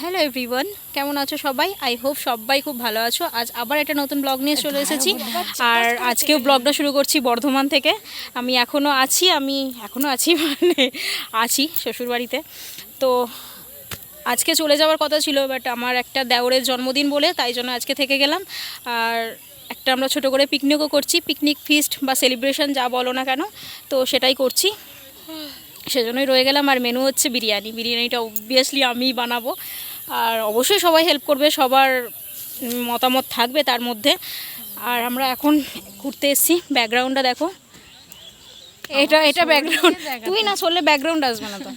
Hello everyone কেমন আছো সবাই? আই হোপ সবাই খুব ভালো আছো। আজ আবার একটা নতুন ব্লগ নিয়ে চলে এসেছি। আর আজকেও ব্লগটা শুরু করছি বর্ধমান থেকে। আমি এখনও আছি আমি এখনও আছি মানে আছি শ্বশুরবাড়িতে। তো আজকে চলে যাওয়ার কথা ছিল বাট আমার একটা দেওরের জন্মদিন বলে তাই জন্য আজকে থেকে গেলাম। আর একটা আমরা ছোট করে পিকনিকও করছি। পিকনিক ফিস্ট বা সেলিব্রেশন যা বলো না কেন তো সেটাই করছি। সেজন্যই রয়ে গেলাম। আর মেনু হচ্ছে বিরিয়ানি। বিরিয়ানিটা অবভিয়াসলি আমিই বানাবো। আর অবশ্যই সবাই হেল্প করবে সবার মতামত থাকবে তার মধ্যে। আর আমরা এখন ঘুরতে এসেছি। ব্যাকগ্রাউন্ডটা দেখো। এটা এটা ব্যাকগ্রাউন্ড তুই না চললে ব্যাকগ্রাউন্ড আসবে না তো।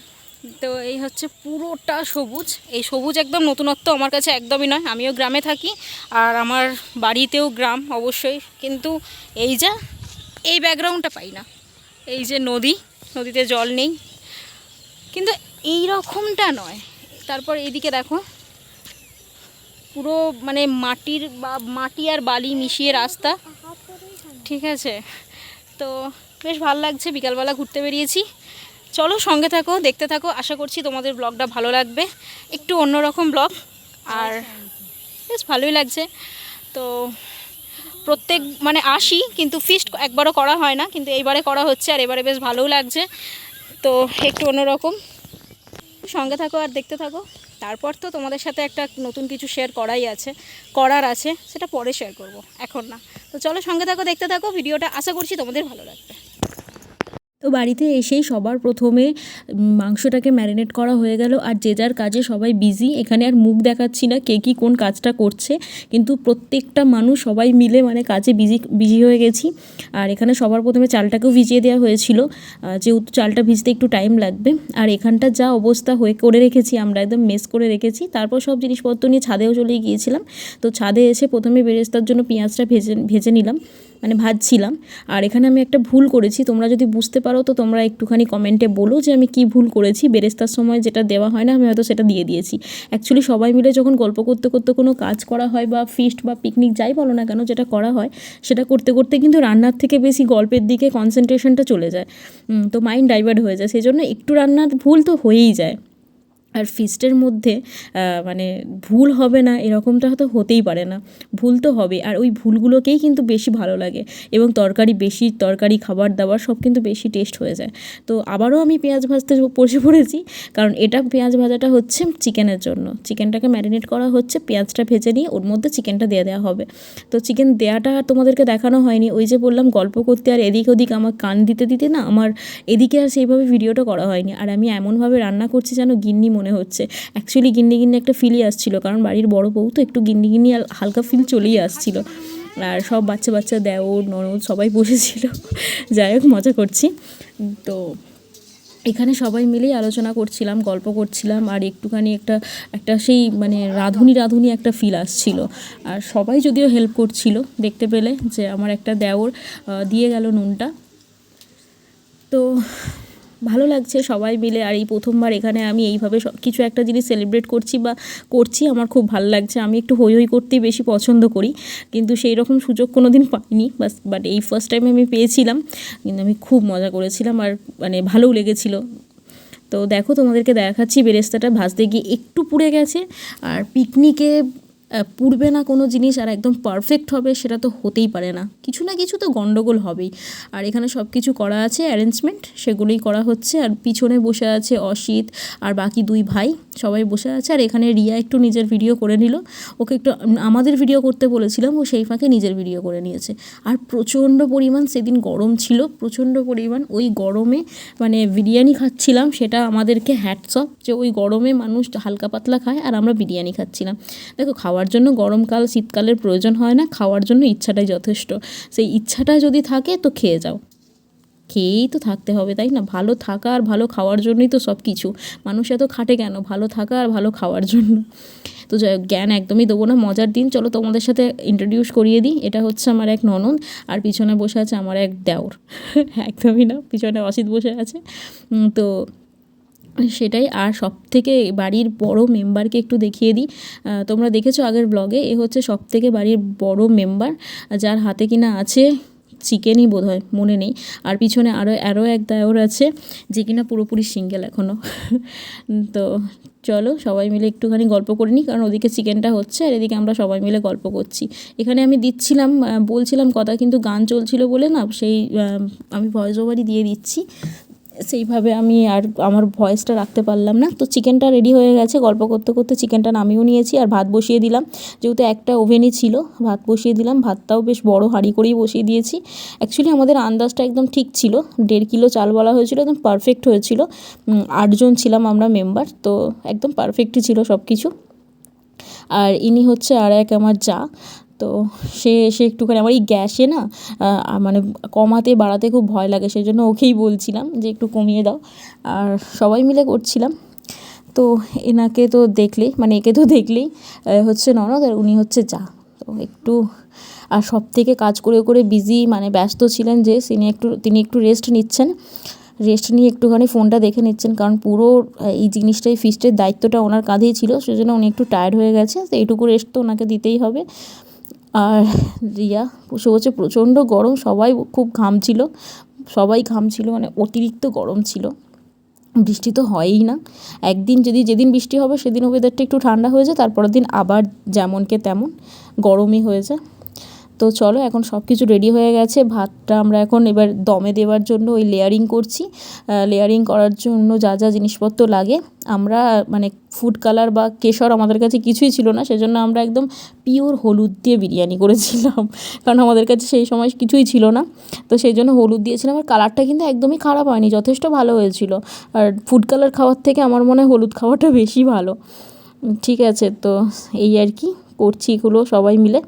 তো এই হচ্ছে পুরোটা সবুজ। এই সবুজ একদম নতুনত্ব আমার কাছে একদমই নয়। আমিও গ্রামে থাকি। আর আমার বাড়িতেও গ্রাম অবশ্যই। কিন্তু এই যা এই ব্যাকগ্রাউন্ডটা পাই না। এই যে নদী নদীতে জল নেই। কিন্তু এই রকমটা নয়। তারপর এইদিকে দেখো, পুরো মানে মাটির বা মাটি আর বালি মিশিয়ে রাস্তা। ঠিক আছে? তো বেশ ভালো লাগছে, বিকালবেলা ঘুরতে বেরিয়েছি। চলো সঙ্গে থাকো, দেখতে থাকো। আশা করছি তোমাদের ব্লগটা ভালো লাগবে। একটু অন্যরকম ব্লগ। আর বেশ ভালোই লাগছে। তো প্রত্যেক মানে আসি, কিন্তু ফিস্ট একবারও করা হয় না, কিন্তু এইবারে করা হচ্ছে আর এবারে বেশ ভালোও লাগছে। তো একটু অন্যরকম। সঙ্গে থাকো আর দেখতে থাকো। তারপর তো তোমাদের সাথে একটা নতুন কিছু শেয়ার করাই আছে, করার আছে, সেটা পরে শেয়ার করব, এখন না। তো চলো সঙ্গে থাকো, দেখতে থাকো, ভিডিওটা আশা করছি তোমাদের ভালো লাগবে। তো বাড়িতে এসেই সবার প্রথমে মাংসটাকে ম্যারিনেট করা হয়ে গেল। আর যে যার কাজে সবাই বিজি এখানে আর মুখ দেখাচ্ছি না কে কী কোন কাজটা করছে। কিন্তু প্রত্যেকটা মানুষ সবাই মিলে মানে কাজে বিজি বিজি হয়ে গেছি। আর এখানে সবার প্রথমে চালটাকেও ভিজিয়ে দেওয়া হয়েছিল। যেহেতু চালটা ভিজতে একটু টাইম লাগবে। আর এখানটা যা অবস্থা হয়ে, করে রেখেছি, আমরা একদম মেস করে রেখেছি। তারপর সব জিনিসপত্র নিয়ে ছাদেও চলে গিয়েছিলাম। তো ছাদে এসে প্রথমে বেরেস্তার জন্য পেঁয়াজটা ভেজে ভেজে নিলাম। মানে ভাজছিলাম। আর এখানে আমি একটা ভুল করেছি, তোমরা যদি বুঝতে পারো তো তোমরা একটুখানি কমেন্টে বলো যে আমি কি ভুল করেছি। বেরেস্তার সময় যেটা দেওয়া হয় না, আমি হয়তো সেটা দিয়ে দিয়েছি। অ্যাকচুয়ালি সবাই মিলে যখন গল্প করতে করতে কোনো কাজ করা হয় বা ফিস্ট বা পিকনিক যাই বলো না কেন, যেটা করা হয়, সেটা করতে করতে কিন্তু রান্নার থেকে বেশি গল্পের দিকে কনসেন্ট্রেশনটা চলে যায়। তো মাইন্ড ডাইভার্ট হয়ে যায়। সেই জন্য একটু রান্নার ভুল তো হয়েই যায়। আর ফিস্টের মধ্যে মানে ভুল হবে না, এরকমটা হয়তো হতেই পারে না। ভুল তো হবে, আর ওই ভুলগুলোকেই কিন্তু বেশি ভালো লাগে। এবং তরকারি বেশি, তরকারি, খাবার দাবার সব কিন্তু বেশি টেস্ট হয়ে যায়। তো আবারও আমি পেঁয়াজ ভাজতে বসে পড়েছি, কারণ এটা পেঁয়াজ ভাজাটা হচ্ছে চিকেনের জন্য। চিকেনটাকে ম্যারিনেট করা হচ্ছে, পেঁয়াজটা ভেজে নিয়ে ওর মধ্যে চিকেনটা দিয়ে দেওয়া হবে। তো চিকেন দেওয়াটা আর তোমাদেরকে দেখানো হয়নি, ওই যে বললাম গল্প করতে আর এদিক ওদিক আমার কান দিতে দিতে না, আমার এদিকে আর সেইভাবে ভিডিওটা করা হয়নি। আর আমি এমনভাবে রান্না করছি যেন গিন্নি মনে হচ্ছে। অ্যাকচুয়ালি গিন্নি গিন্নি একটা ফিলই আসছিল, কারণ বাড়ির বড় বউ তো একটু গিন্নি গিন্নি হালকা ফিল চলেই আসছিল। আর সব বাচ্চা বাচ্চা, দেওর, ননদ সবাই বসেছিল। যাই হোক, মজা করছি। তো এখানে সবাই মিলেই আলোচনা করছিলাম, গল্প করছিলাম, আর একটুখানি একটা একটা সেই মানে রাঁধুনি রাঁধুনি একটা ফিল আসছিল। আর সবাই যদিও হেল্প করছিল দেখতে পেলে যে আমার একটা দেওর দিয়ে গেল নুনটা। তো ভালো লাগছে সবাই মিলে। আর এই প্রথমবার এখানে আমি এইভাবে সব কিছু একটা জিনিস সেলিব্রেট করছি বা করছি, আমার খুব ভালো লাগছে। আমি একটু হই হই করতেই বেশি পছন্দ করি। কিন্তু সেই রকম সুযোগ কোনো দিন পাইনি। বাস বাট এই ফার্স্ট টাইম আমি পেয়েছিলাম। কিন্তু আমি খুব মজা করেছিলাম আর মানে ভালোও লেগেছিলো। তো দেখো তোমাদেরকে দেখাচ্ছি, বেরেস্তাটা ভাজতে গিয়ে একটু পুড়ে গেছে। আর পিকনিকে পুড়বে না কোনো জিনিস আর একদম পারফেক্ট হবে সেটা তো হতেই পারে না। কিছু না কিছু তো গণ্ডগোল হবেই। আর এখানে সব কিছু করা আছে অ্যারেঞ্জমেন্ট সেগুলোই করা হচ্ছে। আর পিছনে বসে আছে অসিত আর বাকি দুই ভাই। সবাই বসে আছে আর এখানে রিয়া একটু নিজের ভিডিও করে নিল। ওকে একটু আমাদের ভিডিও করতে বলেছিলাম, ও সেই ফাঁকে নিজের ভিডিও করে নিয়েছে। আর প্রচণ্ড পরিমাণ সেদিন গরম ছিল, প্রচণ্ড পরিমাণ ওই গরমে মানে বিরিয়ানি খাচ্ছিলাম, সেটা আমাদেরকে হ্যাটসঅপ যে ওই গরমে মানুষ হালকা পাতলা খায় আর আমরা বিরিয়ানি খাচ্ছিলাম। দেখো, খাওয়ার জন্য গরমকাল শীতকালের প্রয়োজন হয় না, খাওয়ার জন্য ইচ্ছাটাই যথেষ্ট। সেই ইচ্ছাটা যদি থাকে তো খেয়ে যাও। খেয়েই তো থাকতে হবে, তাই না? ভালো থাকা আর ভালো খাওয়ার জন্যই তো সব কিছু মানুষ এত খাটে কেন? ভালো থাকা আর ভালো খাওয়ার জন্য। তো জ্ঞান একদমই দেবো না, মজার দিন। চলো তোমাদের সাথে ইন্ট্রোডিউস করিয়ে দিই। এটা হচ্ছে আমার এক ননদ আর পিছনে বসে আছে আমার এক দেওর। একদমই না, পিছনে অসিত বসে আছে। তো সেটাই। আর সব থেকে বাড়ির বড় মেম্বারকে একটু দেখিয়ে দিই। তোমরা দেখেছ আগের ব্লগে এ হচ্ছে সব থেকে বাড়ির বড় মেম্বার যার হাতে কিনা আছে চিকেনই বোধ হয় মনে নেই। আর পিছনে আরও আরও এক দায়র আছে যে কিনা পুরোপুরি সিঙ্গেল এখনও তো চলো সবাই মিলে একটুখানি গল্প করে নিই, কারণ ওদিকে চিকেনটা হচ্ছে আর এদিকে আমরা সবাই মিলে গল্প করছি। এখানে আমি দিচ্ছিলাম বলছিলাম কথা কিন্তু গান চলছিল বলে না, সেই আমি ভয়েস ওভারই দিয়ে দিচ্ছি। সেইভাবে আমি আর আমার ভয়েসটা রাখতে পারলাম না। তো চিকেনটা রেডি হয়ে গেছে। গল্প করতে করতে চিকেনটা নামিয়েও নিয়েছি আর ভাত বসিয়ে দিলাম। যেহেতু একটা ওভেনই ছিল, ভাত বসিয়ে দিলাম। ভাতটাও বেশ বড় হাঁড়ি করেই বসিয়ে দিয়েছি। অ্যাকচুয়ালি আমাদের আন্দাজটা একদম ঠিক ছিল। দেড় কিলো চাল বলা হয়েছিল, একদম পারফেক্ট হয়েছিল। আটজন ছিলাম আমরা মেম্বার তো একদম পারফেক্টই ছিল সব কিছু আর ইনি হচ্ছে আর এক আমার যা। তো সে এসে একটুখানি আমার এই গ্যাসে না মানে কমাতে বাড়াতে খুব ভয় লাগে সেই জন্য ওকেই বলছিলাম যে একটু কমিয়ে দাও। আর সবাই মিলে করছিলাম। তো এনাকে তো দেখলেই মানে একে তো দেখলেই হচ্ছে ননদ আর উনি হচ্ছে যা। তো একটু, আর সব থেকে কাজ করে করে বিজি মানে ব্যস্ত ছিলেন যে তিনি একটু তিনি একটু রেস্ট নিচ্ছেন। রেস্ট নিয়ে একটুখানি ফোনটা দেখে নিচ্ছেন, কারণ পুরো, এই জিনিসটাই ফিস্টের দায়িত্বটা ওনার কাঁধেই ছিল, সেজন্য উনি একটু টায়ার্ড হয়ে গেছে। তো এইটুকু রেস্ট তো ওনাকে দিতেই হবে। আর রিয়া বসে বসে প্রচণ্ড গরম, সবাই খুব ঘাম ছিল, সবাই ঘাম ছিল মানে অতিরিক্ত গরম ছিল। বৃষ্টি তো হয়ই না। একদিন যদি, যেদিন বৃষ্টি হবে, সেদিন ওয়েদারটা একটু ঠান্ডা হয়ে যায়, তারপরের দিন আবার যেমনকে তেমন গরমই হয়ে যায়। তো চলো, এখন সব কিছু রেডি হয়ে গেছে। ভাতটা আমরা এখন এবার দমে দেওয়ার জন্য ওই লেয়ারিং করছি। লেয়ারিং করার জন্য যা যা জিনিসপত্র লাগে। আমরা মানে ফুড কালার বা কেশর আমাদের কাছে কিছুই ছিল না, সেজন্য আমরা একদম পিওর হলুদ দিয়ে বিরিয়ানি করেছিলাম। কারণ আমাদের কাছে সেই সময় কিছুই ছিল না। তো সেই জন্য হলুদ দিয়েছিলাম। আর কালারটা কিন্তু একদমই খারাপ হয়নি, যথেষ্ট ভালো হয়েছিল। আর ফুড কালার খাওয়ার থেকে আমার মনে হয় হলুদ খাওয়াটা বেশি ভালো। ঠিক আছে, তো এই আর কি, করছি এগুলো সবাই মিলে।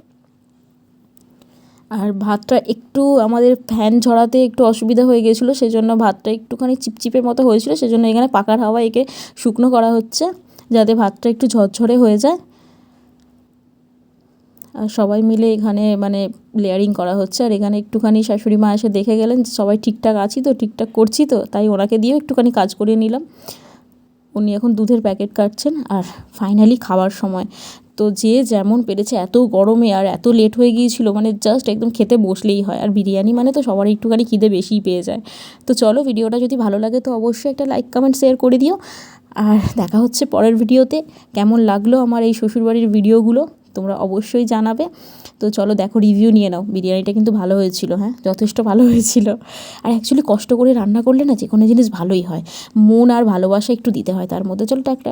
আর ভাতটা একটু আমাদের ফ্যান ঝরাতে একটু অসুবিধা হয়ে গেছিল সেজন্য ভাতটা একটুখানি চিপচিপের মতো হয়েছিল, সেজন্য এখানে পাকার হাওয়া একে শুকনো করা হচ্ছে, যাতে ভাতটা একটু ঝরঝরে হয়ে যায়। আর সবাই মিলে এখানে মানে লেয়ারিং করা হচ্ছে, আর এখানে একটুখানি শাশুড়ি মা এসে দেখে গেলেন সবাই ঠিকঠাক আছি তো, ঠিকঠাক করছি তো, তাই ওনাকে দিয়েও একটুখানি কাজ করিয়ে নিলাম। উনি এখন দুধের প্যাকেট কাটছেন, আর ফাইনালি খাওয়ার সময়। তো যে যেমন পেরেছে, এত গরমে আর এত লেট হয়ে গিয়েছিল মানে জাস্ট একদম খেতে বসলেই হয়। আর বিরিয়ানি মানে তো সবার একটুখানি খিদে বেশিই পেয়ে যায়। তো চলো ভিডিওটা যদি ভালো লাগে তো অবশ্যই একটা লাইক কমেন্ট শেয়ার করে দিও। আর দেখা হচ্ছে পরের ভিডিওতে। কেমন লাগল আমার এই শ্বশুরবাড়ির ভিডিওগুলো তোমরা অবশ্যই জানাবে। তো চলো দেখো রিভিউ নিয়ে নাও। বিরিয়ানিটা কিন্তু ভালো হয়েছিল হ্যাঁ? যথেষ্ট ভালো হয়েছিল। আর অ্যাকচুয়ালি কষ্ট করে রান্না করলে না যে কোনো জিনিস ভালোই হয়। মন আর ভালোবাসা একটু দিতে হয়। তার মধ্যে চলো একটা